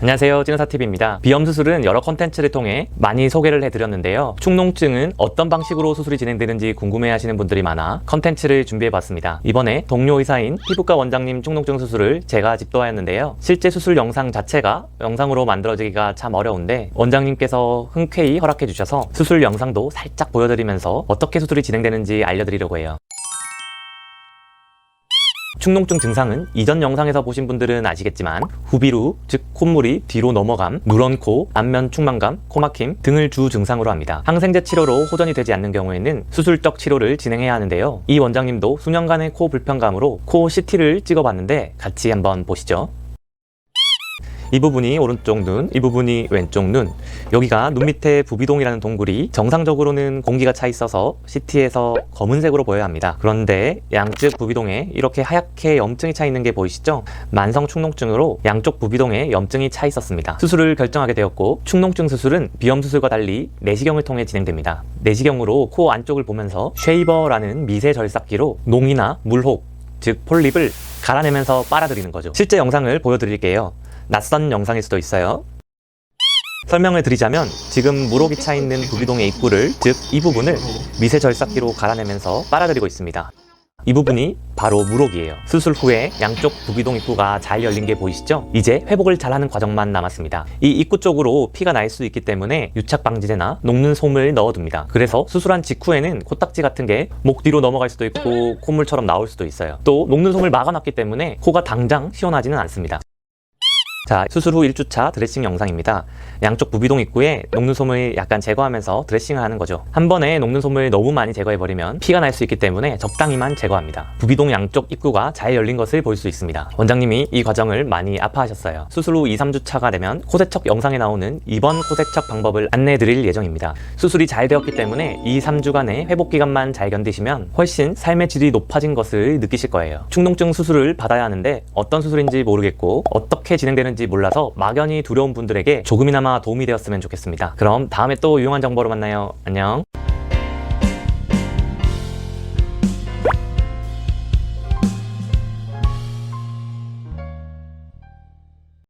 안녕하세요. 찌는사TV입니다. 비염 수술은 여러 컨텐츠를 통해 많이 소개를 해드렸는데요. 축농증은 어떤 방식으로 수술이 진행되는지 궁금해 하시는 분들이 많아 컨텐츠를 준비해봤습니다. 이번에 동료 의사인 피부과 원장님 축농증 수술을 제가 집도하였는데요. 실제 수술 영상 자체가 영상으로 만들어지기가 참 어려운데 원장님께서 흔쾌히 허락해 주셔서 수술 영상도 살짝 보여드리면서 어떻게 수술이 진행되는지 알려드리려고 해요 축농증 증상은 이전 영상에서 보신 분들은 아시겠지만 후비루, 즉 콧물이 뒤로 넘어감, 누런 코, 안면 충만감, 코막힘 등을 주 증상으로 합니다. 항생제 치료로 호전이 되지 않는 경우에는 수술적 치료를 진행해야 하는데요. 이 원장님도 수년간의 코 불편감으로 코 CT를 찍어봤는데 같이 한번 보시죠. 이 부분이 오른쪽 눈, 이 부분이 왼쪽 눈. 여기가 눈 밑에 부비동이라는 동굴이 정상적으로는 공기가 차 있어서 CT에서 검은색으로 보여야 합니다. 그런데 양쪽 부비동에 이렇게 하얗게 염증이 차 있는 게 보이시죠? 만성 축농증으로 양쪽 부비동에 염증이 차 있었습니다. 수술을 결정하게 되었고 축농증 수술은 비염 수술과 달리 내시경을 통해 진행됩니다. 내시경으로 코 안쪽을 보면서 쉐이버라는 미세 절삭기로 농이나 물혹, 즉 폴립을 갈아내면서 빨아들이는 거죠. 실제 영상을 보여드릴게요. 낯선 영상일 수도 있어요. 설명을 드리자면 지금 무록이 차 있는 부비동의 입구를 즉 이 부분을 미세 절삭기로 갈아내면서 빨아들이고 있습니다. 이 부분이 바로 무록이에요. 수술 후에 양쪽 부비동 입구가 잘 열린 게 보이시죠? 이제 회복을 잘하는 과정만 남았습니다. 이 입구 쪽으로 피가 날 수 있기 때문에 유착 방지제나 녹는 솜을 넣어둡니다. 그래서 수술한 직후에는 코딱지 같은 게 목 뒤로 넘어갈 수도 있고 콧물처럼 나올 수도 있어요. 또 녹는 솜을 막아놨기 때문에 코가 당장 시원하지는 않습니다. 자, 수술 후 1주차 드레싱 영상입니다. 양쪽 부비동 입구에 녹는 솜을 약간 제거하면서 드레싱을 하는 거죠. 한 번에 녹는 솜을 너무 많이 제거해버리면 피가 날 수 있기 때문에 적당히만 제거합니다. 부비동 양쪽 입구가 잘 열린 것을 볼 수 있습니다. 원장님이 이 과정을 많이 아파하셨어요. 수술 후 2, 3주차가 되면 코세척 영상에 나오는 이번 코세척 방법을 안내해 드릴 예정입니다. 수술이 잘 되었기 때문에 2, 3주간의 회복 기간만 잘 견디시면 훨씬 삶의 질이 높아진 것을 느끼실 거예요. 축농증 수술을 받아야 하는데 어떤 수술인지 모르겠고 어떻게 진행되는 지 몰라서 막연히 두려운 분들에게 조금이나마 도움이 되었으면 좋겠습니다. 그럼 다음에 또 유용한 정보로 만나요. 안녕.